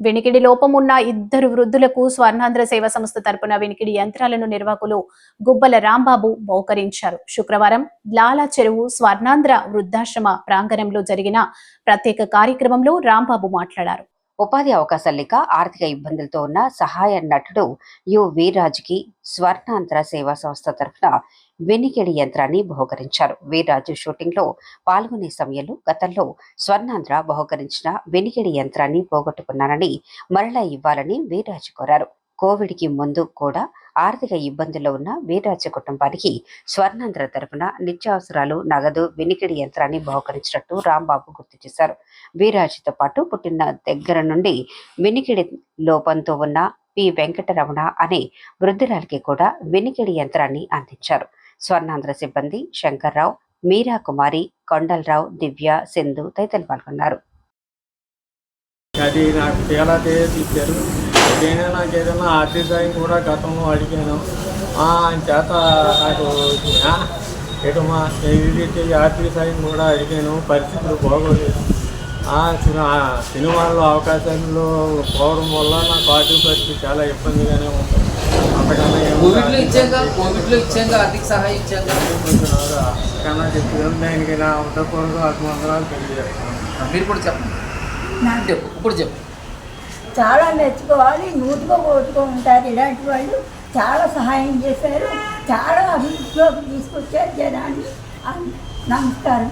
వినికిడి లోపం ఉన్న ఇద్దరు వృద్ధులకు స్వర్ణాంధ్ర సేవా సంస్థ తరపున వినికిడి యంత్రాలను నిర్వాహకులు గుబ్బల రాంబాబు బహుకరించారు. శుక్రవారం లాలా చెరువు స్వర్ణాంధ్ర వృద్ధాశ్రమ ప్రాంగణంలో జరిగిన ప్రత్యేక కార్యక్రమంలో రాంబాబు మాట్లాడారు. ఉపాధి అవకాశాలు లేక ఆర్థిక ఇబ్బందులతో ఉన్న సహాయ నటుడు యు వీర్రాజుకి స్వర్ణాంధ్ర సేవా సంస్థ తరఫున వెనికిడి యంత్రాన్ని బహుకరించారు. వీర్రాజు షూటింగ్లో పాల్గొనే సమయంలో గతంలో స్వర్ణాంధ్ర బహుకరించిన వెనికిడి యంత్రాన్ని పోగొట్టుకున్నానని మరలా ఇవ్వాలని వీర్రాజు కోరారు. కోవిడ్కి ముందు కూడా ఆర్థిక ఇబ్బందుల్లో ఉన్న వీరరాజ కుటుంబానికి స్వర్ణాంధ్ర తరఫున నిత్యావసరాలు నగదు వెనికిడి యంత్రాన్ని బహుకరించినట్టు రాంబాబు గుర్తు చేశారు. వీరాజుతో పాటు పుట్టిన దగ్గర నుండి వినికిడి లోపంతో ఉన్న పి. వెంకటరమణ అనే వృద్ధురాలికి కూడా వినికిడి యంత్రాన్ని అందించారు. స్వర్ణాంధ్ర సిబ్బంది శంకర్రావు మీరా కుమారి కొండలరావు దివ్య సింధు తదితరులు పాల్గొన్నారు. అది నాకు చాలా ఇచ్చారు నేను నాకు ఏదైనా ఆర్థిక సాయం కూడా గతంలో అడిగాను. ఆ, ఆయన చేత నాకు ఏదో మా ఏదైతే ఆర్థిక సాయం కూడా అడిగాను. పరిస్థితులు బాగోలేదు. ఆ సినిమా సినిమాల్లో అవకాశాల్లో పోవడం వల్ల నాకు ఆర్థిక పరిస్థితి చాలా ఇబ్బందిగానే ఉంది. అంతకన్నా ఏం కోవిడ్లో ఇచ్చాక కోవిడ్లో ఇచ్చాక ఆర్థిక సహాయం ఇచ్చాక అంతకన్నా చెప్పాను. దానికి నా ఉదయపూర్వక అభిమంత్రాలు తెలియజేస్తాను మీరు కూడా చెప్పండి. చెప్పు ఇప్పుడు చెప్పు. చాలా మెచ్చుకోవాలి నూటికో కోటుకో ఉంటారు ఇలాంటి వాళ్ళు చాలా సహాయం చేశారు. చాలా అభివృద్ధిలోకి తీసుకొచ్చారు జనాన్ని. నమస్కారం.